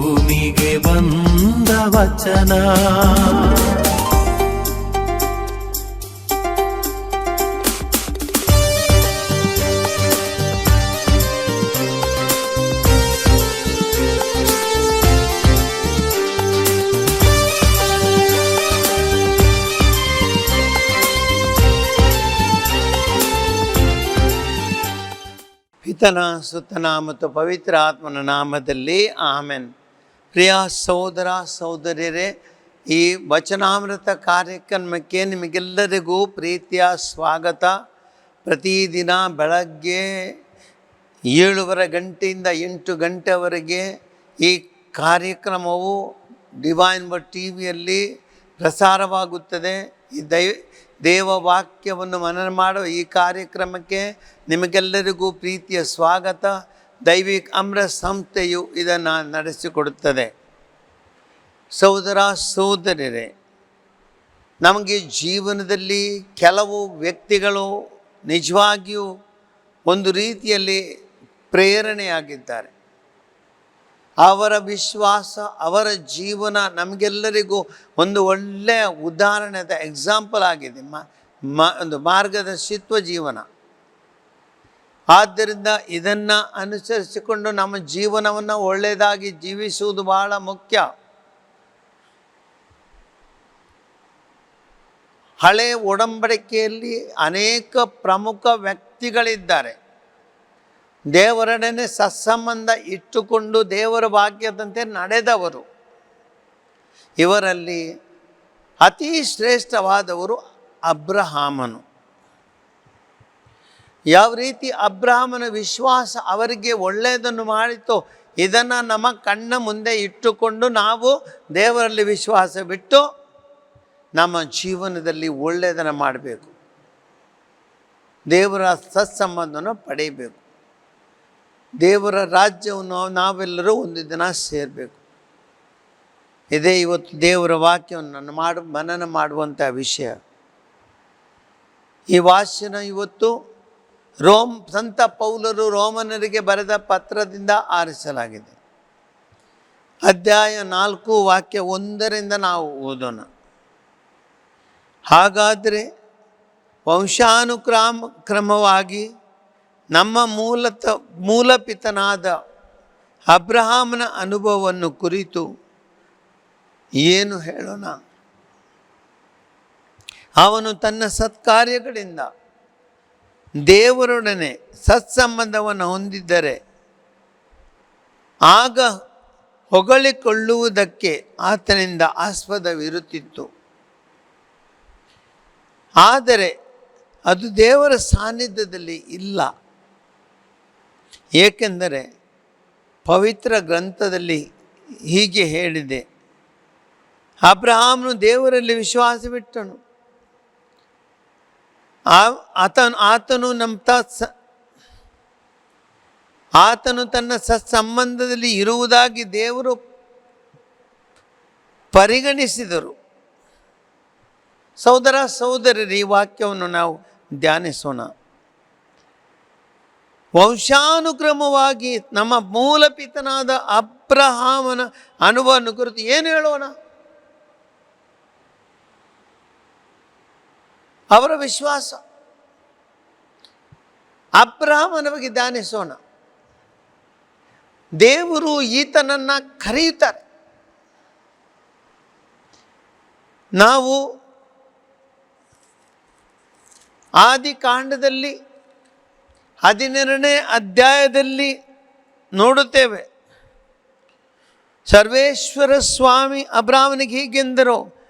ಭೂಮಿಗೆ ಬಂದ ವಚನ. ಪಿತನ ಸುತನ ಮತ್ತು ಪವಿತ್ರ ಆತ್ಮನ ನಾಮದಲ್ಲಿ ಆಮೆನ್. ಪ್ರಿಯ ಸಹೋದರ ಸಹೋದರಿಯರೇ, ಈ ವಚನಾಮೃತ ಕಾರ್ಯಕ್ರಮಕ್ಕೆ ನಿಮಗೆಲ್ಲರಿಗೂ ಪ್ರೀತಿಯ ಸ್ವಾಗತ. ಪ್ರತಿದಿನ ಬೆಳಗ್ಗೆ ಏಳುವರೆ ಗಂಟೆಯಿಂದ ಎಂಟು ಗಂಟೆವರೆಗೆ ಈ ಕಾರ್ಯಕ್ರಮವು ಡಿವೈನ್ ಟಿ ವಿಯಲ್ಲಿ ಪ್ರಸಾರವಾಗುತ್ತದೆ. ಈ ದೈ ದೇವ ವಾಕ್ಯವನ್ನು ಮನನ ಮಾಡುವ ಈ ಕಾರ್ಯಕ್ರಮಕ್ಕೆ ನಿಮಗೆಲ್ಲರಿಗೂ ಪ್ರೀತಿಯ ಸ್ವಾಗತ. ದೈವಿಕ ಅಮೃತ ಸಂಸ್ಥೆಯು ಇದನ್ನು ನಡೆಸಿಕೊಡುತ್ತದೆ. ಸಹೋದರ ಸಹೋದರರೇ ನಮಗೆ ಜೀವನದಲ್ಲಿ ಕೆಲವು ವ್ಯಕ್ತಿಗಳು ನಿಜವಾಗಿಯೂ ಒಂದು ರೀತಿಯಲ್ಲಿ ಪ್ರೇರಣೆಯಾಗಿದ್ದಾರೆ. ಅವರ ವಿಶ್ವಾಸ, ಅವರ ಜೀವನ ನಮಗೆಲ್ಲರಿಗೂ ಒಂದು ಒಳ್ಳೆಯ ಉದಾಹರಣೆದ ಎಕ್ಸಾಂಪಲ್ ಆಗಿದೆ. ಮ, ಒಂದು ಮಾರ್ಗದರ್ಶಿತ್ವ ಜೀವನ. ಆದ್ದರಿಂದ ಇದನ್ನು ಅನುಸರಿಸಿಕೊಂಡು ನಮ್ಮ ಜೀವನವನ್ನು ಒಳ್ಳೆಯದಾಗಿ ಜೀವಿಸುವುದು ಬಹಳ ಮುಖ್ಯ. ಹಳೆ ಒಡಂಬಡಿಕೆಯಲ್ಲಿ ಅನೇಕ ಪ್ರಮುಖ ವ್ಯಕ್ತಿಗಳಿದ್ದಾರೆ. ದೇವರೊಡನೆ ಸತ್ಸಂಬಂಧ ಇಟ್ಟುಕೊಂಡು ದೇವರ ಭಾಗ್ಯದಂತೆ ನಡೆದವರು. ಇವರಲ್ಲಿ ಅತಿ ಶ್ರೇಷ್ಠವಾದವರು ಅಬ್ರಹಾಮನು. ಯಾವ ರೀತಿ ಅಬ್ರಾಹ್ಮನ ವಿಶ್ವಾಸ ಅವರಿಗೆ ಒಳ್ಳೆಯದನ್ನು ಮಾಡಿತೋ, ಇದನ್ನು ನಮ್ಮ ಕಣ್ಣ ಮುಂದೆ ಇಟ್ಟುಕೊಂಡು ನಾವು ದೇವರಲ್ಲಿ ವಿಶ್ವಾಸ ಬಿಟ್ಟು ನಮ್ಮ ಜೀವನದಲ್ಲಿ ಒಳ್ಳೆಯದನ್ನು ಮಾಡಬೇಕು. ದೇವರ ಸತ್ಸಂಬಂಧವನ್ನು ಪಡೆಯಬೇಕು. ದೇವರ ರಾಜ್ಯವನ್ನು ನಾವೆಲ್ಲರೂ ಒಂದು ದಿನ ಸೇರಬೇಕು. ಇದೇ ಇವತ್ತು ದೇವರ ವಾಕ್ಯವನ್ನು ಮಾಡು, ಮನನ ಮಾಡುವಂಥ ವಿಷಯ. ಈ ವಾಸ್ಯನ ಇವತ್ತು ರೋಮ್ ಸಂತ ಪೌಲರು ರೋಮನರಿಗೆ ಬರೆದ ಪತ್ರದಿಂದ ಆರಿಸಲಾಗಿದೆ. ಅಧ್ಯಾಯ ನಾಲ್ಕು ವಾಕ್ಯ ಒಂದರಿಂದ ನಾವು ಓದೋಣ. ಹಾಗಾದರೆ ವಂಶಾನುಕ್ರಮ ಕ್ರಮವಾಗಿ ನಮ್ಮ ಮೂಲತ ಮೂಲಪಿತನಾದ ಅಬ್ರಹಾಮನ ಅನುಭವವನ್ನು ಕುರಿತು ಏನು ಹೇಳೋಣ? ಅವನು ತನ್ನ ಸತ್ಕಾರ್ಯಗಳಿಂದ ದೇವರೊಡನೆ ಸತ್ಸಂಬಂಧವನ್ನು ಹೊಂದಿದ್ದರೆ ಆಗ ಹೊಗಳಿಕೊಳ್ಳುವುದಕ್ಕೆ ಆತನಿಂದ ಆಸ್ಪದವಿರುತ್ತಿತ್ತು. ಆದರೆ ಅದು ದೇವರ ಸಾನ್ನಿಧ್ಯದಲ್ಲಿ ಇಲ್ಲ. ಏಕೆಂದರೆ ಪವಿತ್ರ ಗ್ರಂಥದಲ್ಲಿ ಹೀಗೆ ಹೇಳಿದೆ, ಅಬ್ರಹಾಮನು ದೇವರಲ್ಲಿ ವಿಶ್ವಾಸವಿಟ್ಟನು. ಆ ಆತನು ಆತನು ನಮ್ಮ ಸ ಆತನು ತನ್ನ ಸತ್ಸಂಬಂಧದಲ್ಲಿ ಇರುವುದಾಗಿ ದೇವರು ಪರಿಗಣಿಸಿದರು. ಸಹೋದರ ಸಹೋದರರು, ಈ ವಾಕ್ಯವನ್ನು ನಾವು ಧ್ಯಾನಿಸೋಣ. ವಂಶಾನುಕ್ರಮವಾಗಿ ನಮ್ಮ ಮೂಲಪಿತನಾದ ಅಬ್ರಹಾಮನ ಅನುಭವವನ್ನು ಕುರಿತು ಏನು ಹೇಳೋಣ? ಅವರ ವಿಶ್ವಾಸ. ಅಬ್ರಹಾಮನ ದಾನಿಸೋಣ ದೇವರು ಈತನನ್ನು ಕರೆಯುತ್ತಾರೆ. ನಾವು ಆದಿಕಾಂಡದಲ್ಲಿ ಹದಿನೆರಡನೇ ಅಧ್ಯಾಯದಲ್ಲಿ ನೋಡುತ್ತೇವೆ. ಸರ್ವೇಶ್ವರ ಸ್ವಾಮಿ ಅಬ್ರಾಹ್ಮನಿಗೆ ಹೀಗೆಂದರು.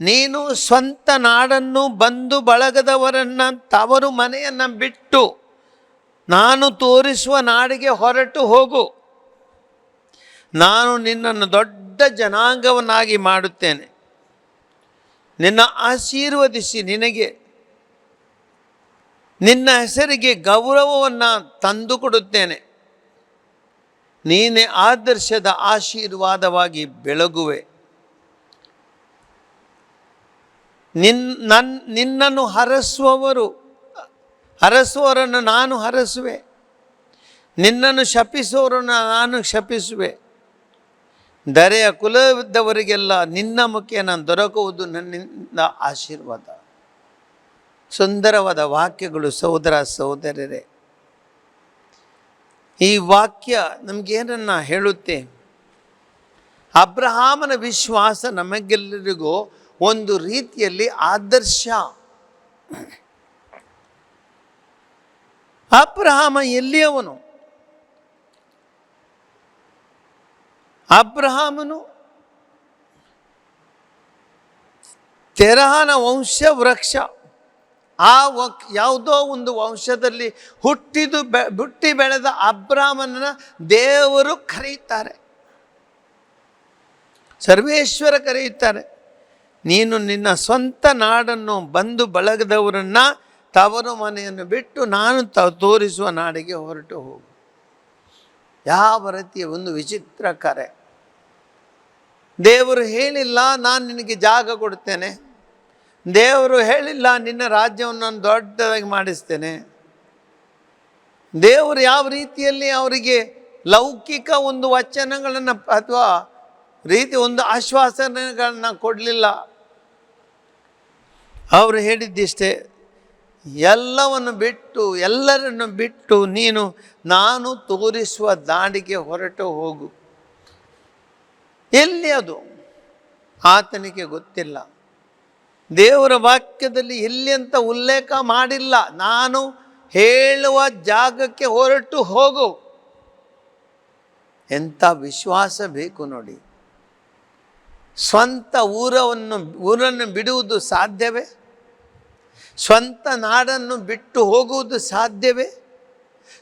ನೀನು ಸ್ವಂತ ನಾಡನ್ನು ಬಂಧು ಬಳಗದವರನ್ನು ತವರು ಮನೆಯನ್ನು ಬಿಟ್ಟು ನಾನು ತೋರಿಸುವ ನಾಡಿಗೆ ಹೊರಟು ಹೋಗು. ನಾನು ನಿನ್ನನ್ನು ದೊಡ್ಡ ಜನಾಂಗವನ್ನಾಗಿ ಮಾಡುತ್ತೇನೆ. ನಿನ್ನ ಆಶೀರ್ವದಿಸಿ ನಿನಗೆ. ನಿನ್ನ ಹೆಸರಿಗೆ ಗೌರವವನ್ನು ತಂದುಕೊಡುತ್ತೇನೆ. ನೀನೇ ಆದರ್ಶದ ಆಶೀರ್ವಾದವಾಗಿ ಬೆಳಗುವೆ. ನಿನ್, ನನ್, ನಿನ್ನನ್ನು ಹರಸುವವರು, ಹರಸುವವರನ್ನು ನಾನು ಹರಸುವೆ. ನಿನ್ನನ್ನು ಶಪಿಸುವವರನ್ನು ನಾನು ಶಪಿಸುವೆ. ದರೆಯ ಕುಲವಿದ್ದವರಿಗೆಲ್ಲ ನಿನ್ನ ಮುಖೇನ ದೊರಕುವುದು ನನ್ನಿಂದ ಆಶೀರ್ವಾದ. ಸುಂದರವಾದ ವಾಕ್ಯಗಳು ಸಹೋದರ ಸಹೋದರರೇ. ಈ ವಾಕ್ಯ ನಮಗೇನನ್ನ ಹೇಳುತ್ತೆ? ಅಬ್ರಹಾಮನ ವಿಶ್ವಾಸ ನಮಗೆಲ್ಲರಿಗೂ ಒಂದು ರೀತಿಯಲ್ಲಿ ಆದರ್ಶ. ಅಬ್ರಹಾಮ ಎಲ್ಲಿಯವನು? ಅಬ್ರಹಾಮನು ತೆರಹನ ವಂಶ ವೃಕ್ಷ ಆ ವಕ್ ಯಾವುದೋ ಒಂದು ವಂಶದಲ್ಲಿ ಹುಟ್ಟಿದು ಬೆ, ಹುಟ್ಟಿ ಬೆಳೆದ ಅಬ್ರಾಹ್ಮಣನ ದೇವರು ಕರೆಯುತ್ತಾರೆ. ಸರ್ವೇಶ್ವರ ಕರೆಯುತ್ತಾರೆ. ನೀನು ನಿನ್ನ ಸ್ವಂತ ನಾಡನ್ನು ಬಂದು ಬಳಗದವರನ್ನು ತವರು ಮನೆಯನ್ನು ಬಿಟ್ಟು ನಾನು ತ ತೋರಿಸುವ ನಾಡಿಗೆ ಹೊರಟು ಹೋಗು. ಯಾವ ರೀತಿಯ ಒಂದು ವಿಚಿತ್ರ ಕರೆ. ದೇವರು ಹೇಳಿಲ್ಲ, ನಾನು ನಿನಗೆ ಜಾಗ ಕೊಡ್ತೇನೆ. ದೇವರು ಹೇಳಿಲ್ಲ, ನಿನ್ನ ರಾಜ್ಯವನ್ನು ನಾನು ದೊಡ್ಡದಾಗಿ ಮಾಡಿಸ್ತೇನೆ. ದೇವರು ಯಾವ ರೀತಿಯಲ್ಲಿ ಅವರಿಗೆ ಲೌಕಿಕ ಒಂದು ವಚನಗಳನ್ನು ಅಥವಾ ರೀತಿ ಒಂದು ಆಶ್ವಾಸನೆಗಳನ್ನು ಕೊಡಲಿಲ್ಲ. ಅವರು ಹೇಳಿದ್ದಿಷ್ಟೇ, ಎಲ್ಲವನ್ನು ಬಿಟ್ಟು, ಎಲ್ಲರನ್ನು ಬಿಟ್ಟು ನೀನು, ನಾನು ತೋರಿಸುವ ದಾಡಿಗೆ ಹೊರಟು ಹೋಗು. ಎಲ್ಲಿ ಅದು? ಆತನಿಗೆ ಗೊತ್ತಿಲ್ಲ. ದೇವರ ವಾಕ್ಯದಲ್ಲಿ ಎಲ್ಲಿ ಅಂತ ಉಲ್ಲೇಖ ಮಾಡಿಲ್ಲ. ನಾನು ಹೇಳುವ ಜಾಗಕ್ಕೆ ಹೊರಟು ಹೋಗು. ಎಂಥ ವಿಶ್ವಾಸ ಬೇಕು ನೋಡಿ. ಸ್ವಂತ ಊರವನ್ನು, ಊರನ್ನು ಬಿಡುವುದು ಸಾಧ್ಯವೇ? ಸ್ವಂತ ನಾಡನ್ನು ಬಿಟ್ಟು ಹೋಗುವುದು ಸಾಧ್ಯವೇ?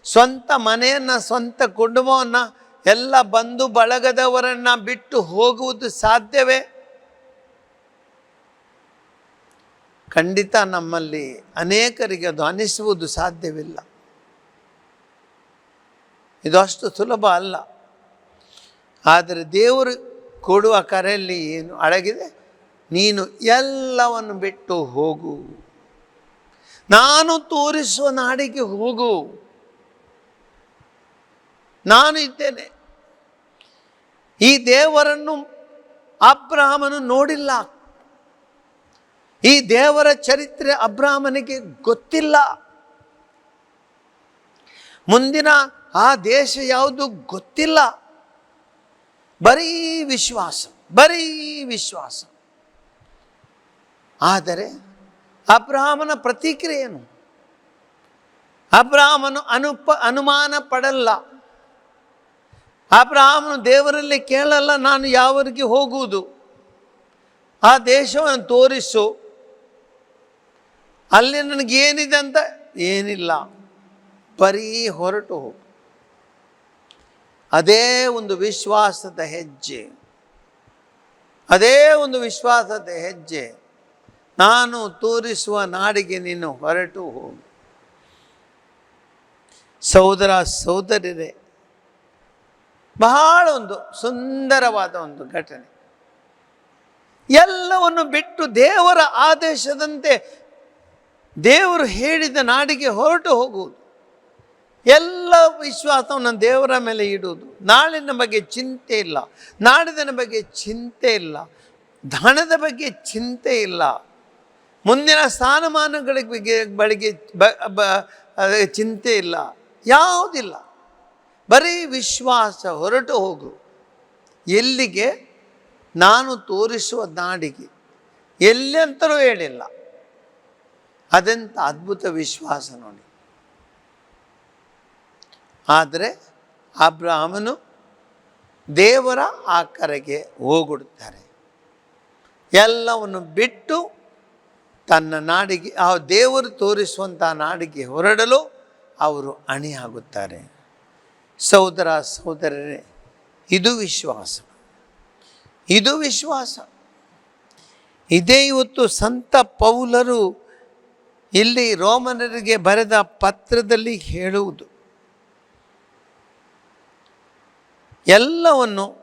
ಸ್ವಂತ ಮನೆಯನ್ನು, ಸ್ವಂತ ಕುಟುಂಬವನ್ನು, ಎಲ್ಲ ಬಂಧು ಬಳಗದವರನ್ನು ಬಿಟ್ಟು ಹೋಗುವುದು ಸಾಧ್ಯವೇ? ಖಂಡಿತ ನಮ್ಮಲ್ಲಿ ಅನೇಕರಿಗೆ ಅದು ಅನಿಸುವುದು ಸಾಧ್ಯವಿಲ್ಲ. ಇದು ಅಷ್ಟು ಸುಲಭ ಅಲ್ಲ. ಆದರೆ ದೇವರು ಕೊಡುವ ಕರೆಯಲ್ಲಿ ಏನು ಅಡಗಿದೆ? ನೀನು ಎಲ್ಲವನ್ನು ಬಿಟ್ಟು ಹೋಗು. ನಾನು ತೋರಿಸುವ ನಾಡಿಗೆ ಹೋಗು. ನಾನು ಇದ್ದೇನೆ. ಈ ದೇವರನ್ನು ಅಬ್ರಾಹ್ಮನು ನೋಡಿಲ್ಲ. ಈ ದೇವರ ಚರಿತ್ರೆ ಅಬ್ರಾಹ್ಮನಿಗೆ ಗೊತ್ತಿಲ್ಲ. ಮುಂದಿನ ಆ ದೇಶ ಯಾವುದು ಗೊತ್ತಿಲ್ಲ. ಬರೀ ವಿಶ್ವಾಸ ಬರೀ ವಿಶ್ವಾಸ. ಆದರೆ ಅಬ್ರಾಹ್ಮನ ಪ್ರತಿಕ್ರಿಯೆನು ಅಬ್ರಾಹ್ಮನು ಅನುಪ, ಅನುಮಾನ ಪಡಲ್ಲ. ಅಬ್ರಾಹ್ಮನು ದೇವರಲ್ಲಿ ಕೇಳಲ್ಲ, ನಾನು ಯಾವರಿಗೆ ಹೋಗುವುದು? ಆ ದೇಶವನ್ನು ತೋರಿಸು. ಅಲ್ಲಿ ನನಗೇನಿದೆ ಅಂತ ಏನಿಲ್ಲ. ಬರೀ ಹೊರಟು ಹೋಗು. ಅದೇ ಒಂದು ವಿಶ್ವಾಸದ ಹೆಜ್ಜೆ. ಅದೇ ಒಂದು ವಿಶ್ವಾಸದ ಹೆಜ್ಜೆ. ನಾನು ತೋರಿಸುವ ನಾಡಿಗೆ ನೀನು ಹೊರಟು ಹೋಗು. ಸಹೋದರ ಸಹೋದರರೇ, ಬಹಳ ಒಂದು ಸುಂದರವಾದ ಒಂದು ಘಟನೆ. ಎಲ್ಲವನ್ನು ಬಿಟ್ಟು ದೇವರ ಆದೇಶದಂತೆ ದೇವರು ಹೇಳಿದ ನಾಡಿಗೆ ಹೊರಟು ಹೋಗುವುದು. ಎಲ್ಲ ವಿಶ್ವಾಸವನ್ನು ದೇವರ ಮೇಲೆ ಇಡುವುದು. ನಾಳಿನ ಬಗ್ಗೆ ಚಿಂತೆ ಇಲ್ಲ. ನಾಡಿನ ಬಗ್ಗೆ ಚಿಂತೆ ಇಲ್ಲ. ಧನದ ಬಗ್ಗೆ ಚಿಂತೆ ಇಲ್ಲ. ಮುಂದಿನ ಸ್ಥಾನಮಾನಗಳ ಬಗ್ಗೆ ಬಳಿಗೆ ಬ- ಚಿಂತೆ ಇಲ್ಲ. ಯಾವುದಿಲ್ಲ. ಬರೀ ವಿಶ್ವಾಸ ಹೊರಟು ಹೋಗು. ಎಲ್ಲಿಗೆ? ನಾನು ತೋರಿಸುವ ನಾಡಿಗೆ. ಎಲ್ಲಿ ಅಂತಲೂ ಹೇಳಿಲ್ಲ. ಅದೆಂಥ ಅದ್ಭುತ ವಿಶ್ವಾಸ ನೋಡಿ. ಆದರೆ ಅಬ್ರಾಹ್ಮನು ದೇವರ ಆ ಕರೆಗೆ ಹೋಗುತ್ತಾರೆ ಎಲ್ಲವನ್ನು ಬಿಟ್ಟು ತನ್ನ ನಾಡಿಗೆ, ಆ ದೇವರು ತೋರಿಸುವಂಥ ನಾಡಿಗೆ ಹೊರಡಲು ಅವರು ಅಣಿಯಾಗುತ್ತಾರೆ. ಸಹೋದರ ಸಹೋದರರೇ, ಇದು ವಿಶ್ವಾಸ. ಇದು ವಿಶ್ವಾಸ. ಇದೇ ಇವತ್ತು ಸಂತ ಪೌಲರು ಇಲ್ಲಿ ರೋಮನರಿಗೆ ಬರೆದ ಪತ್ರದಲ್ಲಿ ಹೇಳುವುದು. ಎಲ್ಲವನ್ನು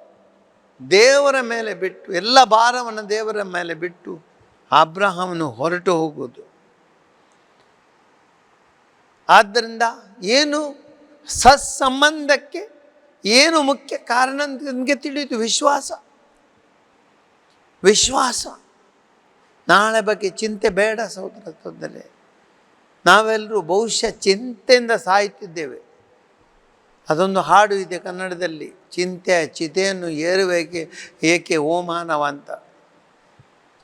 ದೇವರ ಮೇಲೆ ಬಿಟ್ಟು, ಎಲ್ಲ ಭಾರವನ್ನು ದೇವರ ಮೇಲೆ ಬಿಟ್ಟು ಅಬ್ರಹಾಮನು ಹೊರಟು ಹೋಗುವುದು. ಆದ್ದರಿಂದ ಏನು ಸತ್ಸಂಬಂಧಕ್ಕೆ ಏನು ಮುಖ್ಯ ಕಾರಣ ಅಂತ ನಿಮಗೆ ತಿಳಿಯಿತು ವಿಶ್ವಾಸ? ವಿಶ್ವಾಸ. ನಾಳೆ ಬಗ್ಗೆ ಚಿಂತೆ ಬೇಡ ಸಹೋದರ ತೊಂದರೆ ನಾವೆಲ್ಲರೂ ಬಹುಶಃ ಚಿಂತೆಯಿಂದ ಸಾಯುತ್ತಿದ್ದೇವೆ. ಅದೊಂದು ಹಾಡು ಇದೆ ಕನ್ನಡದಲ್ಲಿ. ಚಿಂತೆ ಚಿತೆಯನ್ನು ಏರುವೇಕೆ, ಏಕೆ ಓಮಾನವ ಅಂತ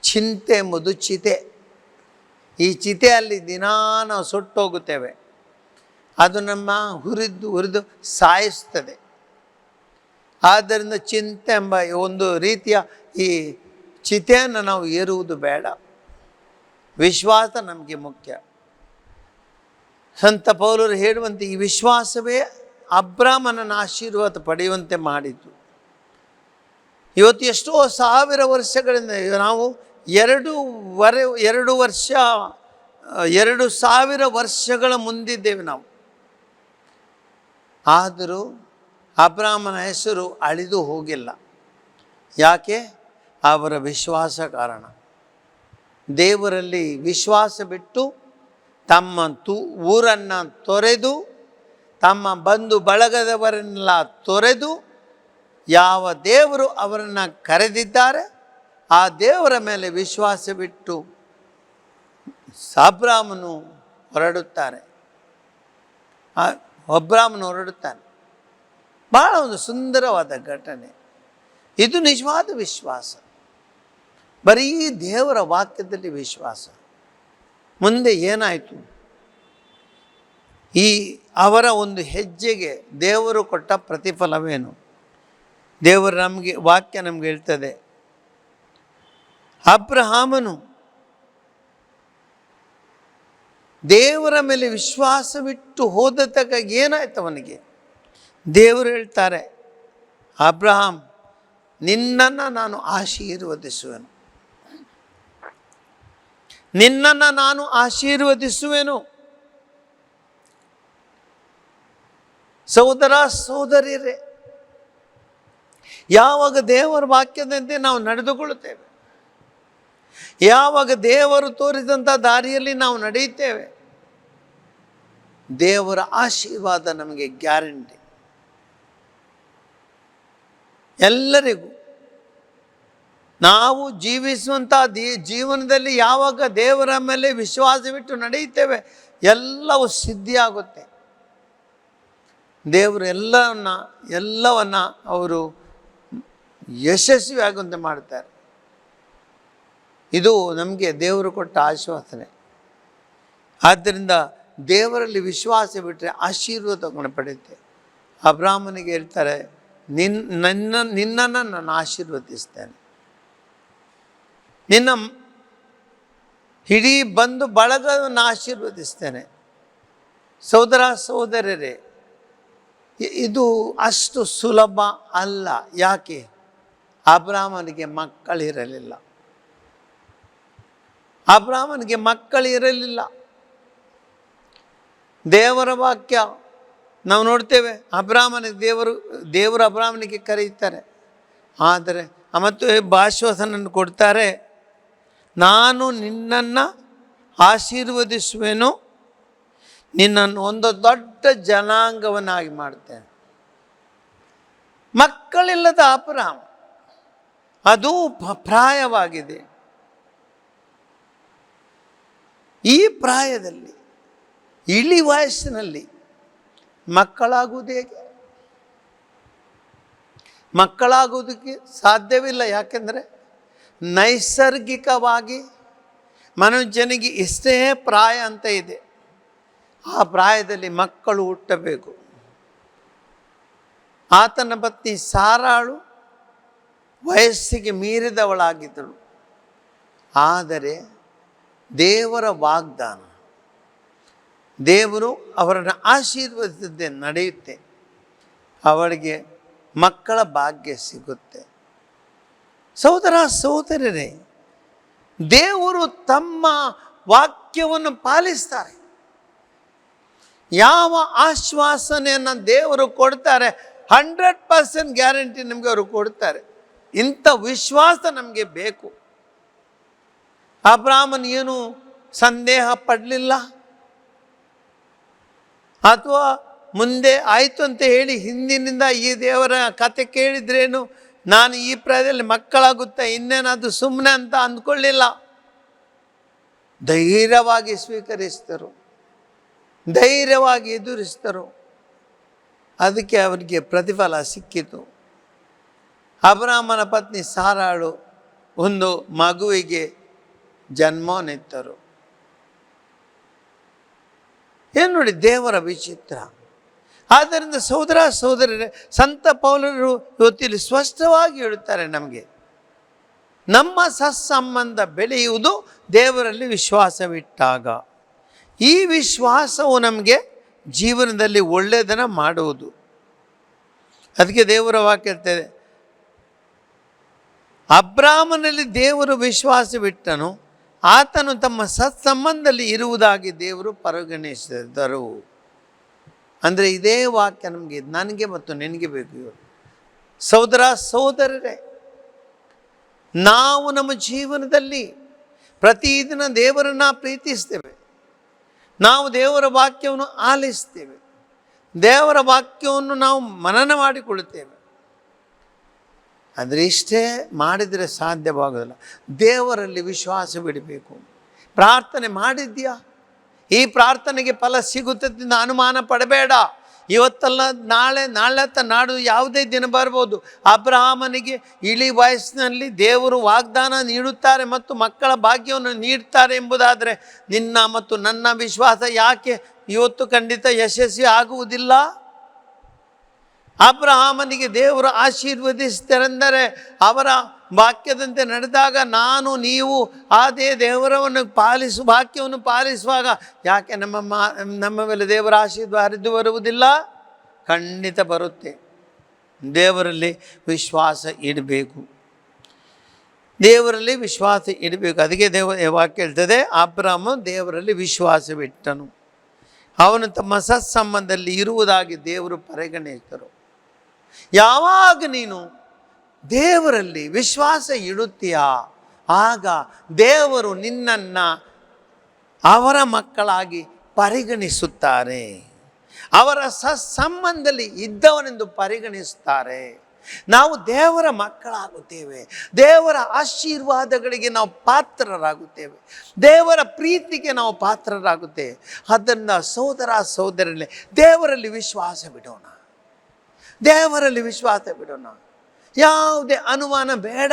ಚಿಂತೆ ಎಂಬುದು ಚಿತೆ. ಈ ಚಿತೆಯಲ್ಲಿ ದಿನಾ ನಾವು ಸುಟ್ಟೋಗುತ್ತೇವೆ. ಅದು ನಮ್ಮ ಹುರಿದು ಹುರಿದು ಸಾಯಿಸ್ತದೆ. ಆದ್ದರಿಂದ ಚಿಂತೆ ಎಂಬ ಒಂದು ರೀತಿಯ ಈ ಚಿತೆಯನ್ನು ನಾವು ಏರುವುದು ಬೇಡ. ವಿಶ್ವಾಸ ನಮಗೆ ಮುಖ್ಯ. ಸಂತ ಪೌಲರು ಹೇಳುವಂತೆ ಈ ವಿಶ್ವಾಸವೇ ಅಬ್ರಾಮನನ ಆಶೀರ್ವಾದ ಪಡೆಯುವಂತೆ ಮಾಡಿದ್ದು. ಇವತ್ತು ಎಷ್ಟೋ ಸಾವಿರ ವರ್ಷಗಳಿಂದ ನಾವು ಎರಡೂವರೆ ಎರಡು ವರ್ಷ, ಎರಡು ಸಾವಿರ ವರ್ಷಗಳ ಮುಂದಿದ್ದೇವೆ ನಾವು. ಆದರೂ ಅಬ್ರಾಮನ ಹೆಸರು ಅಳಿದು ಹೋಗಿಲ್ಲ. ಯಾಕೆ? ಅವರ ವಿಶ್ವಾಸ ಕಾರಣ. ದೇವರಲ್ಲಿ ವಿಶ್ವಾಸ ಬಿಟ್ಟು ತಮ್ಮ ತು ಊರನ್ನು ತೊರೆದು ತಮ್ಮ ಬಂಧು ಬಳಗದವರನ್ನೆಲ್ಲ ತೊರೆದು ಯಾವ ದೇವರು ಅವರನ್ನು ಕರೆದಿದ್ದಾರೆ, ಆ ದೇವರ ಮೇಲೆ ವಿಶ್ವಾಸವಿಟ್ಟು ಸಾಬ್ರಾಮನು ಹೊರಡುತ್ತಾರೆ. ಒಬ್ರಾಮನು ಹೊರಡುತ್ತಾನೆ. ಭಾಳ ಒಂದು ಸುಂದರವಾದ ಘಟನೆ. ಇದು ನಿಜವಾದ ವಿಶ್ವಾಸ. ಬರೀ ದೇವರ ವಾಕ್ಯದಲ್ಲಿ ವಿಶ್ವಾಸ. ಮುಂದೆ ಏನಾಯಿತು? ಈ ಅವರ ಒಂದು ಹೆಜ್ಜೆಗೆ ದೇವರು ಕೊಟ್ಟ ಪ್ರತಿಫಲವೇನು? ದೇವರು ನಮಗೆ, ವಾಕ್ಯ ನಮ್ಗೆ ಹೇಳ್ತದೆ, ಅಬ್ರಹಾಮನು ದೇವರ ಮೇಲೆ ವಿಶ್ವಾಸವಿಟ್ಟು ಹೋದ ತಕ್ಕ ಏನಾಯ್ತು ಅವನಿಗೆ? ದೇವರು ಹೇಳ್ತಾರೆ ಅಬ್ರಹಾಂ ನಿನ್ನನ್ನು ನಾನು ಆಶೀರ್ವದಿಸುವೆನು. ನಿನ್ನನ್ನು ನಾನು ಆಶೀರ್ವದಿಸುವೆನು. ಸಹೋದರ ಸಹೋದರಿಯರೇ, ಯಾವಾಗ ದೇವರ ವಾಕ್ಯದಂತೆ ನಾವು ನಡೆದುಕೊಳ್ಳುತ್ತೇವೆ, ಯಾವಾಗ ದೇವರು ತೋರಿದಂಥ ದಾರಿಯಲ್ಲಿ ನಾವು ನಡೆಯುತ್ತೇವೆ, ದೇವರ ಆಶೀರ್ವಾದ ನಮಗೆ ಗ್ಯಾರಂಟಿ. ಎಲ್ಲರಿಗೂ ನಾವು ಜೀವಿಸುವಂಥ ದಿ ಜೀವನದಲ್ಲಿ ಯಾವಾಗ ದೇವರ ಮೇಲೆ ವಿಶ್ವಾಸವಿಟ್ಟು ನಡೆಯುತ್ತೇವೆ, ಎಲ್ಲವೂ ಸಿದ್ಧಿಯಾಗುತ್ತೆ. ದೇವರು ಎಲ್ಲವನ್ನ ಎಲ್ಲವನ್ನ ಅವರು ಯಶಸ್ವಿಯಾಗುವಂತೆ ಮಾಡ್ತಾರೆ ಇದು ನಮಗೆ ದೇವರು ಕೊಟ್ಟ ಆಶ್ವಾಸನೆ. ಆದ್ದರಿಂದ ದೇವರಲ್ಲಿ ವಿಶ್ವಾಸ ಬಿಟ್ಟರೆ ಆಶೀರ್ವಾದಗಳನ್ನು ಪಡೆಯುತ್ತೆ. ಅಬ್ರಾಹ್ಮನಿಗೆ ಹೇಳ್ತಾರೆ ನಿನ್ನ ನನ್ನ, ನಿನ್ನನ್ನು ನಾನು ಆಶೀರ್ವದಿಸ್ತೇನೆ. ನಿನ್ನ ಇಡೀ ಬಂದು ಬಳಗವನ್ನು ಆಶೀರ್ವದಿಸ್ತೇನೆ. ಸೋದರ ಸೋದರರೇ ಇ- ಇದು ಅಷ್ಟು ಸುಲಭ ಅಲ್ಲ. ಯಾಕೆ? ಅಬ್ರಾಹ್ಮನಿಗೆ ಮಕ್ಕಳಿರಲಿಲ್ಲ. ಅಬ್ರಾಹ್ಮನಿಗೆ ಮಕ್ಕಳಿರಲಿಲ್ಲ. ದೇವರ ವಾಕ್ಯ ನಾವು ನೋಡ್ತೇವೆ. ಅಬ್ರಾಹ್ಮನಿಗೆ ದೇವರು ದೇವರು ಅಬ್ರಾಹ್ಮನಿಗೆ ಕರೆಯುತ್ತಾರೆ. ಆದರೆ ಮತ್ತು ಭಾಶ್ವಾಸನನ್ನು ಕೊಡ್ತಾರೆ, ನಾನು ನಿನ್ನನ್ನು ಆಶೀರ್ವದಿಸುವೆನು ನಿನ್ನನ್ನು ಒಂದು ದೊಡ್ಡ ಜನಾಂಗವನ್ನಾಗಿ ಮಾಡ್ತೇನೆ. ಮಕ್ಕಳಿಲ್ಲದ ಅಪರಾಮ ಅದು ಪ್ರಾಯವಾಗಿದೆ. ಈ ಪ್ರಾಯದಲ್ಲಿ, ಇಳಿ ವಯಸ್ಸಿನಲ್ಲಿ ಮಕ್ಕಳಾಗುವುದು ಹೇಗೆ? ಮಕ್ಕಳಾಗುವುದಕ್ಕೆ ಸಾಧ್ಯವಿಲ್ಲ, ಯಾಕೆಂದರೆ ನೈಸರ್ಗಿಕವಾಗಿ ಮನುಷ್ಯನಿಗೆ ಇಷ್ಟೇ ಪ್ರಾಯ ಅಂತ ಇದೆ. ಆ ಪ್ರಾಯದಲ್ಲಿ ಮಕ್ಕಳು ಹುಟ್ಟಬೇಕು. ಆತನ ಪತ್ನಿ ಸಾರಾಳು ವಯಸ್ಸಿಗೆ ಮೀರಿದವಳಾಗಿದ್ದಳು. ಆದರೆ ದೇವರ ವಾಗ್ದಾನ, ದೇವರು ಅವರನ್ನು ಆಶೀರ್ವದಿಸಿದ್ದೆ ನಡೆಯುತ್ತೆ. ಅವಳಿಗೆ ಮಕ್ಕಳ ಭಾಗ್ಯ ಸಿಗುತ್ತೆ. ಸಹೋದರ ಸಹೋದರರೇ ದೇವರು ತಮ್ಮ ವಾಕ್ಯವನ್ನು ಪಾಲಿಸ್ತಾರೆ. ಯಾವ ಆಶ್ವಾಸನೆಯನ್ನು ದೇವರು ಕೊಡ್ತಾರೆ? ಹಂಡ್ರೆಡ್ ಪರ್ಸೆಂಟ್ ಗ್ಯಾರಂಟಿ ನಮಗೆ ಅವರು ಕೊಡ್ತಾರೆ. ಇಂಥ ವಿಶ್ವಾಸ ನಮಗೆ ಬೇಕು. ಅಬ್ರಾಹ್ಮನ್ ಏನು ಸಂದೇಹ ಪಡಲಿಲ್ಲ? ಅಥವಾ ಮುಂದೆ ಆಯಿತು ಅಂತ ಹೇಳಿ ಹಿಂದಿನಿಂದ ಈ ದೇವರ ಕತೆ ಕೇಳಿದ್ರೇನು? ನಾನು ಈ ಪ್ರಾಯದಲ್ಲಿ ಮಕ್ಕಳಾಗುತ್ತಾ ಇನ್ನೇನದು ಸುಮ್ಮನೆ ಅಂತ ಅಂದ್ಕೊಳ್ಳಿಲ್ಲ. ಧೈರ್ಯವಾಗಿ ಸ್ವೀಕರಿಸಿದರು. ಧೈರ್ಯವಾಗಿ ಎದುರಿಸಿದರು. ಅದಕ್ಕೆ ಅವರಿಗೆ ಪ್ರತಿಫಲ ಸಿಕ್ಕಿತು. ಅಬ್ರಾಹ್ಮನ ಪತ್ನಿ ಸಾರಾಳು ಒಂದು ಮಗುವಿಗೆ ಜನ್ಮನೆತ್ತರು ಏನು ನೋಡಿ ದೇವರ ವಿಚಿತ್ರ. ಆದ್ದರಿಂದ ಸಹೋದರ ಸಹೋದರರೇ, ಸಂತ ಪೌಲರು ಇವತ್ತಿಲ್ಲಿ ಸ್ಪಷ್ಟವಾಗಿ ಹೇಳುತ್ತಾರೆ ನಮಗೆ. ನಮ್ಮ ಸತ್ಸಂಬಂಧ ಬೆಳೆಯುವುದು ದೇವರಲ್ಲಿ ವಿಶ್ವಾಸವಿಟ್ಟಾಗ. ಈ ವಿಶ್ವಾಸವು ನಮಗೆ ಜೀವನದಲ್ಲಿ ಒಳ್ಳೆಯದನ್ನು ಮಾಡುವುದು. ಅದಕ್ಕೆ ದೇವರ ವಾಕ್ಯ ಇರ್ತದೆ ಅಬ್ರಾಹ್ಮನಲ್ಲಿ ದೇವರು ವಿಶ್ವಾಸವಿಟ್ಟನು, ಆತನು ತಮ್ಮ ಸತ್ಸಂಬಂಧದಲ್ಲಿ ಇರುವುದಾಗಿ ದೇವರು ಪರಿಗಣಿಸಿದರು. ಅಂದರೆ ಇದೇ ವಾಕ್ಯ ನಮಗೆ, ನನಗೆ ಮತ್ತು ನಿನಗೆ ಬೇಕು ಇವರು. ಸಹೋದರ, ಸಹೋದರರೇ, ನಾವು ನಮ್ಮ ಜೀವನದಲ್ಲಿ ಪ್ರತಿದಿನ ದೇವರನ್ನು ಪ್ರೀತಿಸ್ತೇವೆ. ನಾವು ದೇವರ ವಾಕ್ಯವನ್ನು ಆಲಿಸ್ತೇವೆ ದೇವರ ವಾಕ್ಯವನ್ನು ನಾವು ಮನನ ಮಾಡಿಕೊಳ್ಳುತ್ತೇವೆ. ಅಂದರೆ ಇಷ್ಟೇ ಮಾಡಿದರೆ ಸಾಧ್ಯವಾಗೋದಿಲ್ಲ. ದೇವರಲ್ಲಿ ವಿಶ್ವಾಸ ಬಿಡಬೇಕು. ಪ್ರಾರ್ಥನೆ ಮಾಡಿದ್ಯಾ ಈ ಪ್ರಾರ್ಥನೆಗೆ ಫಲ ಸಿಗುತ್ತದೆ ಅನುಮಾನ ಪಡಬೇಡ. ಇವತ್ತಲ್ಲ ನಾಳೆ ನಾಳೆತ್ತ ನಾಡು ಯಾವುದೇ ದಿನ ಬರ್ಬೋದು. ಅಬ್ರಹಾಮನಿಗೆ ಇಳಿ ವಯಸ್ಸಿನಲ್ಲಿ ದೇವರು ವಾಗ್ದಾನ ನೀಡುತ್ತಾರೆ ಮತ್ತು ಮಕ್ಕಳ ಭಾಗ್ಯವನ್ನು ನೀಡುತ್ತಾರೆ ಎಂಬುದಾದರೆ ನಿನ್ನ ಮತ್ತು ನನ್ನ ವಿಶ್ವಾಸ ಯಾಕೆ? ಇವತ್ತು ಖಂಡಿತ ಯಶಸ್ವಿ ಆಗುವುದಿಲ್ಲ. ಅಬ್ರಹಾಮನಿಗೆ ದೇವರು ಆಶೀರ್ವದಿಸ್ತಾರೆಂದರೆ ಅವರ ವಾಕ್ಯದಂತೆ ನಡೆದಾಗ ನಾನು, ನೀವು ಅದೇ ದೇವರವನ್ನು ಪಾಲಿಸು, ವಾಕ್ಯವನ್ನು ಪಾಲಿಸುವಾಗ ಯಾಕೆ ನಮ್ಮ ಮಾ, ನಮ್ಮ ಮೇಲೆ ದೇವರ ಆಶೀರ್ವಾದ ಹರಿದು ಬರುವುದಿಲ್ಲ? ಖಂಡಿತ ಬರುತ್ತೆ. ದೇವರಲ್ಲಿ ವಿಶ್ವಾಸ ಇಡಬೇಕು. ದೇವರಲ್ಲಿ ವಿಶ್ವಾಸ ಇಡಬೇಕು. ಅದಕ್ಕೆ ದೇವ ವಾಕ್ಯ ಹೇಳ್ತದೆ ಅಬ್ರಾಮ ದೇವರಲ್ಲಿ ವಿಶ್ವಾಸವಿಟ್ಟನು. ಅವನು ತಮ್ಮ ಸತ್ಸಂಬಂಧದಲ್ಲಿ ಇರುವುದಾಗಿ ದೇವರು ಪರಿಗಣಿಸಿದರು. ಯಾವಾಗ ನೀನು ದೇವರಲ್ಲಿ ವಿಶ್ವಾಸ ಇಡುತ್ತೀಯಾ? ಆಗ ದೇವರು ನಿನ್ನನ್ನು ಅವರ ಮಕ್ಕಳಾಗಿ ಪರಿಗಣಿಸುತ್ತಾರೆ. ಅವರ ಸತ್ಸಂಬಂಧದಲ್ಲಿ ಇದ್ದವನೆಂದು ಪರಿಗಣಿಸುತ್ತಾರೆ. ನಾವು ದೇವರ ಮಕ್ಕಳಾಗುತ್ತೇವೆ. ದೇವರ ಆಶೀರ್ವಾದಗಳಿಗೆ ನಾವು ಪಾತ್ರರಾಗುತ್ತೇವೆ. ದೇವರ ಪ್ರೀತಿಗೆ ನಾವು ಪಾತ್ರರಾಗುತ್ತೇವೆ. ಅದನ್ನು ಸೋದರ ಸೋದರಲ್ಲಿ ದೇವರಲ್ಲಿ ವಿಶ್ವಾಸ ಬಿಡೋಣ ದೇವರಲ್ಲಿ ವಿಶ್ವಾಸ ಬಿಡೋಣ ಯಾವುದೇ ಅನುಮಾನ ಬೇಡ.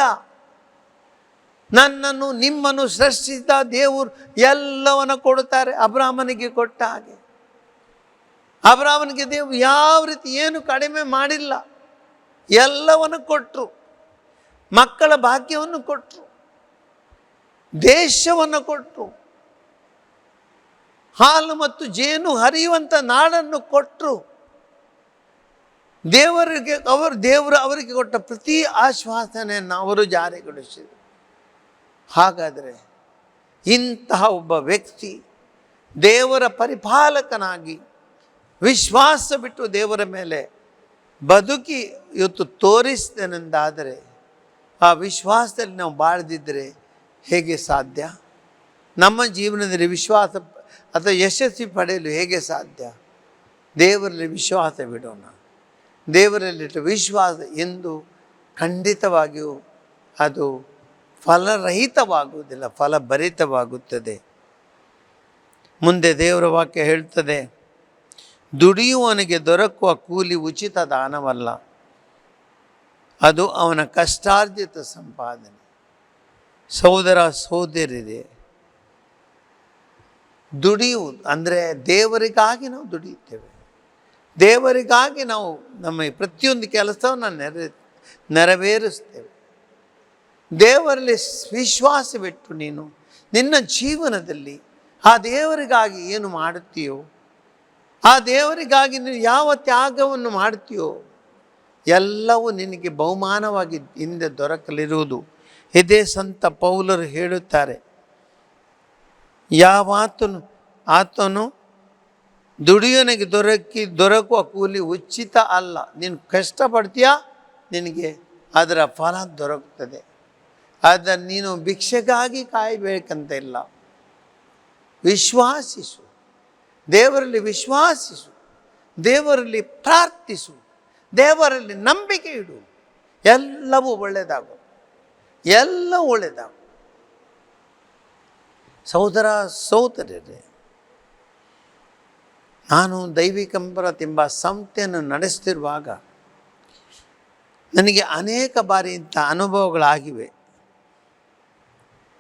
ನನ್ನನ್ನು ನಿಮ್ಮನ್ನು ಸೃಷ್ಟಿಸಿದ ದೇವರು ಎಲ್ಲವನ್ನು ಕೊಡುತ್ತಾರೆ. ಅಬ್ರಾಹ್ಮನಿಗೆ ಕೊಟ್ಟ ಹಾಗೆ. ಅಬ್ರಾಹ್ಮನಿಗೆ ದೇವರು ಯಾವ ರೀತಿ ಏನು ಕಡಿಮೆ ಮಾಡಿಲ್ಲ. ಎಲ್ಲವನ್ನು ಕೊಟ್ಟರು ಮಕ್ಕಳ ಭಾಗ್ಯವನ್ನು ಕೊಟ್ಟರು ದೇಶವನ್ನು ಕೊಟ್ಟರು ಹಾಲು ಮತ್ತು ಜೇನು ಹರಿಯುವಂಥ ನಾಡನ್ನು ಕೊಟ್ಟರು ದೇವರಿಗೆ, ಅವರು ದೇವರು ಅವರಿಗೆ ಕೊಟ್ಟ ಪ್ರತಿ ಆಶ್ವಾಸನೆಯನ್ನು ಅವರು ಜಾರಿಗೊಳಿಸಿದರು. ಹಾಗಾದರೆ ಇಂತಹ ಒಬ್ಬ ವ್ಯಕ್ತಿ ದೇವರ ಪರಿಪಾಲಕನಾಗಿ ವಿಶ್ವಾಸ ಬಿಟ್ಟು ದೇವರ ಮೇಲೆ ಬದುಕಿ ಇವತ್ತು ತೋರಿಸ್ತೇನೆಂದಾದರೆ ಆ ವಿಶ್ವಾಸದಲ್ಲಿ ನಾವು ಬಾಳದಿದ್ದರೆ ಹೇಗೆ ಸಾಧ್ಯ? ನಮ್ಮ ಜೀವನದಲ್ಲಿ ವಿಶ್ವಾಸ ಅಥವಾ ಯಶಸ್ವಿ ಪಡೆಯಲು ಹೇಗೆ ಸಾಧ್ಯ? ದೇವರಲ್ಲಿ ವಿಶ್ವಾಸ ಬಿಡೋಣ. ದೇವರಲ್ಲಿಟ್ಟ ವಿಶ್ವಾಸ ಎಂದು ಖಂಡಿತವಾಗಿಯೂ ಅದು ಫಲರಹಿತವಾಗುವುದಿಲ್ಲ, ಫಲಭರಿತವಾಗುತ್ತದೆ. ಮುಂದೆ ದೇವರ ವಾಕ್ಯ ಹೇಳ್ತದೆ, ದುಡಿಯುವವನಿಗೆ ದೊರಕುವ ಕೂಲಿ ಉಚಿತ ದಾನವಲ್ಲ, ಅದು ಅವನ ಕಷ್ಟಾರ್ಜಿತ ಸಂಪಾದನೆ. ಸಹೋದರ ಸಹೋದರಿದೆ ದುಡಿಯುವುದು ಅಂದರೆ ದೇವರಿಗಾಗಿ ನಾವು ದುಡಿಯುತ್ತೇವೆ. ದೇವರಿಗಾಗಿ ನಾವು ನಮ್ಮ ಪ್ರತಿಯೊಂದು ಕೆಲಸವನ್ನು ನೆರೆ, ನೆರವೇರಿಸ್ತೇವೆ. ದೇವರಲ್ಲಿ ವಿಶ್ವಾಸವಿಟ್ಟು ನೀನು ನಿನ್ನ ಜೀವನದಲ್ಲಿ ಆ ದೇವರಿಗಾಗಿ ಏನು ಮಾಡುತ್ತೀಯೋ, ಆ ದೇವರಿಗಾಗಿ ನೀನು ಯಾವ ತ್ಯಾಗವನ್ನು ಮಾಡ್ತೀಯೋ ಎಲ್ಲವೂ ನಿನಗೆ ಬಹುಮಾನವಾಗಿ ಹಿಂದೆ ದೊರಕಲಿರುವುದು. ಇದೇ ಸಂತ ಪೌಲರು ಹೇಳುತ್ತಾರೆ, ಯಾವಾತನು ಆತನು ದುಡಿಯೋನಿಗೆ ದೊರಕಿ, ದೊರಕುವ ಕೂಲಿ ಉಚಿತ ಅಲ್ಲ. ನೀನು ಕಷ್ಟಪಡ್ತೀಯಾ? ನಿನಗೆ ಅದರ ಫಲ ದೊರಕುತ್ತದೆ. ಅದನ್ನು ನೀನು ಭಿಕ್ಷೆಗಾಗಿ ಕಾಯಬೇಕಂತ ಇಲ್ಲ. ವಿಶ್ವಾಸಿಸು. ದೇವರಲ್ಲಿ ವಿಶ್ವಾಸಿಸು. ದೇವರಲ್ಲಿ ಪ್ರಾರ್ಥಿಸು. ದೇವರಲ್ಲಿ ನಂಬಿಕೆ ಇಡು. ಎಲ್ಲವೂ ಒಳ್ಳೆಯದಾಗು ಎಲ್ಲ ಒಳ್ಳೆಯದಾಗು ಸಹೋದರ ಸಹೋದರರೇ ನಾನು ದೈವಿಕಂಬರತೆಂಬ ಸಂಸ್ಥೆಯನ್ನು ನಡೆಸ್ತಿರುವಾಗ ನನಗೆ ಅನೇಕ ಬಾರಿ ಇಂಥ ಅನುಭವಗಳಾಗಿವೆ.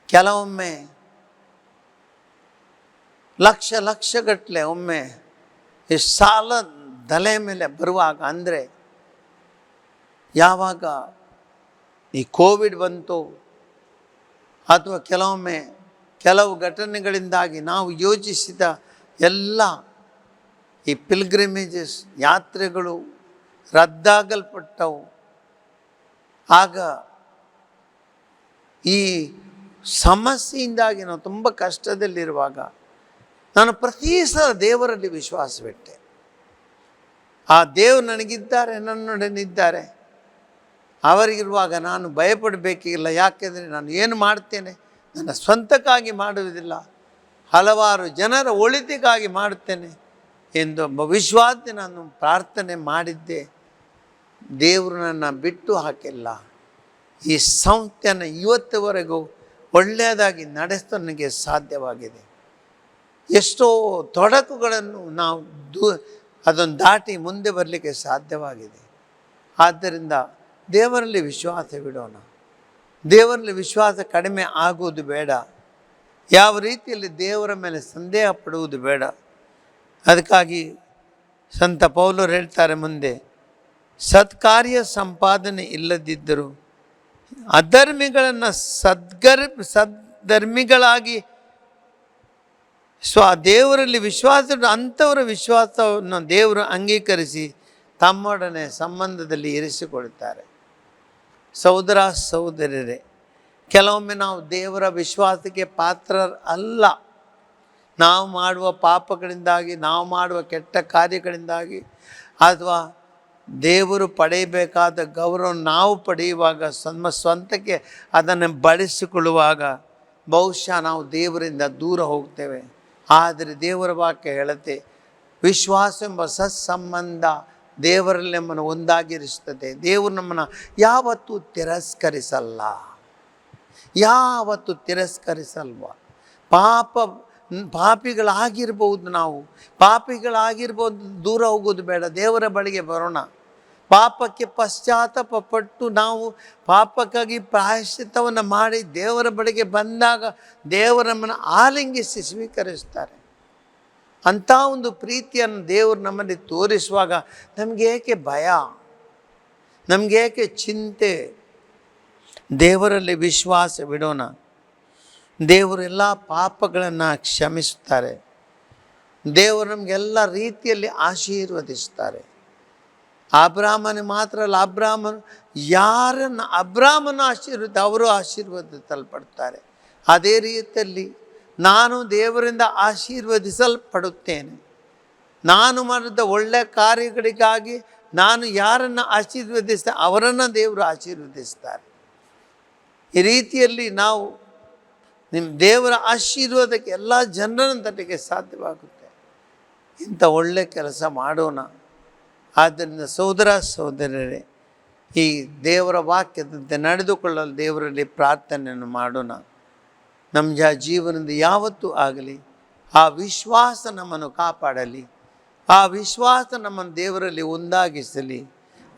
ಕೆಲವೊಮ್ಮೆ ಲಕ್ಷ ಲಕ್ಷಗಟ್ಟಲೆ ಒಮ್ಮೆ ಈ ಸಾಲ ದಲೆ ಮೇಲೆ ಬರುವಾಗ ಅಂದರೆ ಯಾವಾಗ ಈ ಕೋವಿಡ್ ಬಂತು ಅಥವಾ ಕೆಲವೊಮ್ಮೆ ಕೆಲವು ಘಟನೆಗಳಿಂದಾಗಿ ನಾವು ಯೋಚಿಸಿದ ಎಲ್ಲ ಈ ಪಿಲ್ಗ್ರಿಮೇಜಸ್ ಯಾತ್ರೆಗಳು ರದ್ದಾಗಲ್ಪಟ್ಟವು. ಆಗ ಈ ಸಮಸ್ಯೆಯಿಂದಾಗಿ ನಾವು ತುಂಬ ಕಷ್ಟದಲ್ಲಿರುವಾಗ ನಾನು ಪ್ರತಿ ಸಲ ದೇವರಲ್ಲಿ ವಿಶ್ವಾಸವಿಟ್ಟೆ. ಆ ದೇವರು ನನಗಿದ್ದಾರೆ ನನ್ನೊಡನಿದ್ದಾರೆ ಅವರಿಗಿರುವಾಗ ನಾನು ಭಯಪಡಬೇಕಿಲ್ಲ. ಯಾಕೆಂದರೆ ನಾನು ಏನು ಮಾಡ್ತೇನೆ? ನನ್ನ ಸ್ವಂತಕ್ಕಾಗಿ ಮಾಡುವುದಿಲ್ಲ. ಹಲವಾರು ಜನರ ಒಳಿತಿಗಾಗಿ ಮಾಡುತ್ತೇನೆ ಎಂದು ವಿಶ್ವಾಸ ನಾನು ಪ್ರಾರ್ಥನೆ ಮಾಡಿದ್ದೆ, ದೇವರು ನನ್ನ ಬಿಟ್ಟು ಹಾಕಿಲ್ಲ. ಈ ಸಂಸ್ಥೆಯನ್ನು ಇವತ್ತುವರೆಗೂ ಒಳ್ಳೆಯದಾಗಿ ನಡೆಸಲು ನನಗೆ ಸಾಧ್ಯವಾಗಿದೆ. ಎಷ್ಟೋ ತೊಡಕುಗಳನ್ನು ನಾವು ದೂ, ಅದನ್ನು ದಾಟಿ ಮುಂದೆ ಬರಲಿಕ್ಕೆ ಸಾಧ್ಯವಾಗಿದೆ. ಆದ್ದರಿಂದ ದೇವರಲ್ಲಿ ವಿಶ್ವಾಸ ಬಿಡೋಣ. ದೇವರಲ್ಲಿ ವಿಶ್ವಾಸ ಕಡಿಮೆ ಆಗುವುದು ಬೇಡ. ಯಾವ ರೀತಿಯಲ್ಲಿ ದೇವರ ಮೇಲೆ ಸಂದೇಹ ಪಡುವುದು ಬೇಡ. ಅದಕ್ಕಾಗಿ ಸಂತ ಪೌಲರು ಹೇಳ್ತಾರೆ ಮುಂದೆ, ಸತ್ಕಾರ್ಯ ಸಂಪಾದನೆ ಇಲ್ಲದಿದ್ದರೂ ಅಧರ್ಮಿಗಳನ್ನು ಸದ್ಗರ್, ಸದ್ಧರ್ಮಿಗಳಾಗಿ ಸ್ವ, ದೇವರಲ್ಲಿ ವಿಶ್ವಾಸ ಅಂಥವರ ವಿಶ್ವಾಸವನ್ನು ದೇವರು ಅಂಗೀಕರಿಸಿ ತಮ್ಮೊಡನೆ ಸಂಬಂಧದಲ್ಲಿ ಇರಿಸಿಕೊಳ್ತಾರೆ. ಸಹೋದರ ಸಹೋದರರೇ ಕೆಲವೊಮ್ಮೆ ನಾವು ದೇವರ ವಿಶ್ವಾಸಕ್ಕೆ ಪಾತ್ರ ಅಲ್ಲ ನಾವು ಮಾಡುವ ಪಾಪಗಳಿಂದಾಗಿ, ನಾವು ಮಾಡುವ ಕೆಟ್ಟ ಕಾರ್ಯಗಳಿಂದಾಗಿ ಅಥವಾ ದೇವರು ಪಡೆಯಬೇಕಾದ ಗೌರವ ನಾವು ಪಡೆಯುವಾಗ ನಮ್ಮ ಸ್ವಂತಕ್ಕೆ ಅದನ್ನು ಬಳಸಿಕೊಳ್ಳುವಾಗ ಬಹುಶಃ ನಾವು ದೇವರಿಂದ ದೂರ ಹೋಗ್ತೇವೆ. ಆದರೆ ದೇವರ ವಾಕ್ಯ ಹೇಳುತ್ತೆ, ವಿಶ್ವಾಸ ಎಂಬ ಸತ್ಸಂಬಂಧ ದೇವರಲ್ಲಿ ನಮ್ಮನ್ನು ಒಂದಾಗಿರಿಸ್ತದೆ ದೇವರು ನಮ್ಮನ್ನು ಯಾವತ್ತೂ ತಿರಸ್ಕರಿಸಲ್ಲ. ಯಾವತ್ತು ತಿರಸ್ಕರಿಸಲ್ವ? ಪಾಪ ಪಾಪಿಗಳಾಗಿರ್ಬೋದು ನಾವು. ಪಾಪಿಗಳಾಗಿರ್ಬೋದು ದೂರ ಹೋಗೋದು ಬೇಡ, ದೇವರ ಬಳಿಗೆ ಬರೋಣ. ಪಾಪಕ್ಕೆ ಪಶ್ಚಾತ್ತಾಪ ಪಟ್ಟು ನಾವು ಪಾಪಕ್ಕಾಗಿ ಪ್ರಾಯಶ್ಚಿತ್ತವನ್ನು ಮಾಡಿ ದೇವರ ಬಳಿಗೆ ಬಂದಾಗ ದೇವರನ್ನು ಆಲಿಂಗಿಸಿ ಸ್ವೀಕರಿಸ್ತಾರೆ. ಅಂಥ ಒಂದು ಪ್ರೀತಿಯನ್ನು ದೇವರು ನಮ್ಮಲ್ಲಿ ತೋರಿಸುವಾಗ ನಮಗೆ ಏಕೆ ಭಯ? ನಮಗೆ ಏಕೆ ಚಿಂತೆ? ದೇವರಲ್ಲಿ ವಿಶ್ವಾಸವಿಡೋಣ ದೇವರು ಎಲ್ಲ ಪಾಪಗಳನ್ನು ಕ್ಷಮಿಸುತ್ತಾರೆ. ದೇವರು ನಮಗೆಲ್ಲ ರೀತಿಯಲ್ಲಿ ಆಶೀರ್ವದಿಸ್ತಾರೆ ಅಬ್ರಾಹ್ಮನ ಮಾತ್ರ ಅಲ್ಲ ಅಬ್ರಾಹ್ಮನು ಯಾರನ್ನು ಅಬ್ರಾಹ್ಮನ ಆಶೀರ್ವದ ಅವರು ಆಶೀರ್ವದಿಸಲ್ಪಡ್ತಾರೆ. ಅದೇ ರೀತಿಯಲ್ಲಿ ನಾನು ದೇವರಿಂದ ಆಶೀರ್ವದಿಸಲ್ಪಡುತ್ತೇನೆ. ನಾನು ಮಾಡಿದ ಒಳ್ಳೆಯ ಕಾರ್ಯಗಳಿಗಾಗಿ ನಾನು ಯಾರನ್ನು ಆಶೀರ್ವದಿಸ್ತಾ ಅವರನ್ನು ದೇವರು ಆಶೀರ್ವದಿಸ್ತಾರೆ. ಈ ರೀತಿಯಲ್ಲಿ ನಾವು ನಿಮ್ಮ ದೇವರ ಆಶೀರ್ವಾದಕ್ಕೆ ಎಲ್ಲ ಜನರನ್ನು ತಟ್ಟಕ್ಕೆ ಸಾಧ್ಯವಾಗುತ್ತೆ. ಇಂಥ ಒಳ್ಳೆ ಕೆಲಸ ಮಾಡೋಣ. ಆದ್ದರಿಂದ ಸೋದರ ಸೋದರರೇ ಈ ದೇವರ ವಾಕ್ಯದಂತೆ ನಡೆದುಕೊಳ್ಳಲು ದೇವರಲ್ಲಿ ಪ್ರಾರ್ಥನೆಯನ್ನು ಮಾಡೋಣ. ನಮ್ಮ ಜೀವನದ ಯಾವತ್ತೂ ಆಗಲಿ, ಆ ವಿಶ್ವಾಸ ನಮ್ಮನ್ನು ಕಾಪಾಡಲಿ, ಆ ವಿಶ್ವಾಸ ನಮ್ಮನ್ನು ದೇವರಲ್ಲಿ ಒಂದಾಗಿಸಲಿ,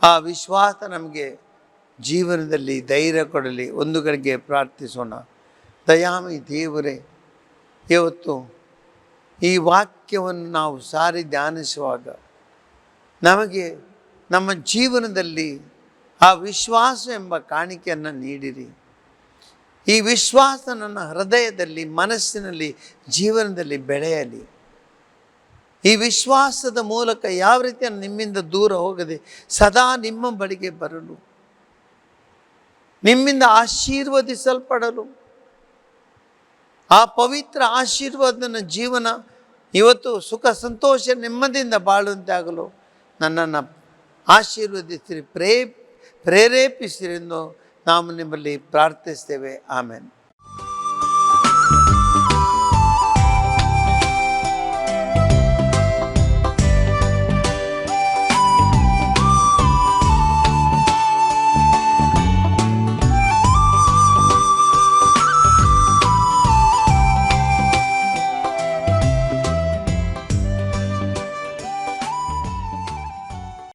ಆ ವಿಶ್ವಾಸ ನಮಗೆ ಜೀವನದಲ್ಲಿ ಧೈರ್ಯ ಕೊಡಲಿ. ಒಂದು ಪ್ರಾರ್ಥಿಸೋಣ. ದಯಾಮಿ ದೇವರೇ, ಇವತ್ತು ಈ ವಾಕ್ಯವನ್ನು ನಾವು ಸಾರಿ ಧ್ಯಾನಿಸುವಾಗ ನಮಗೆ ನಮ್ಮ ಜೀವನದಲ್ಲಿ ಆ ವಿಶ್ವಾಸ ಎಂಬ ಕಾಣಿಕೆಯನ್ನು ನೀಡಿರಿ. ಈ ವಿಶ್ವಾಸ ನನ್ನ ಹೃದಯದಲ್ಲಿ, ಮನಸ್ಸಿನಲ್ಲಿ, ಜೀವನದಲ್ಲಿ ಬೆಳೆಯಲಿ. ಈ ವಿಶ್ವಾಸದ ಮೂಲಕ ಯಾವ ರೀತಿಯ ನಿಮ್ಮಿಂದ ದೂರ ಹೋಗದೆ ಸದಾ ನಿಮ್ಮ ಬಳಿಗೆ ಬರಲು. ನಿಮ್ಮಿಂದ ಆಶೀರ್ವದಿಸಲ್ಪಡಲು. ಆ ಪವಿತ್ರ ಆಶೀರ್ವಾದನ ಜೀವನ ಇವತ್ತು ಸುಖ ಸಂತೋಷ ನೆಮ್ಮದಿಯಿಂದ ಬಾಳುವಂತೆ ಆಗಲು ನನ್ನನ್ನು ಆಶೀರ್ವದಿಸಿರಿ ಪ್ರೇ ಪ್ರೇರೇಪಿಸಿರಿ ಎಂದು ನಾವು ನಿಮ್ಮಲ್ಲಿ ಪ್ರಾರ್ಥಿಸ್ತೇವೆ. ಆಮೇಲೆ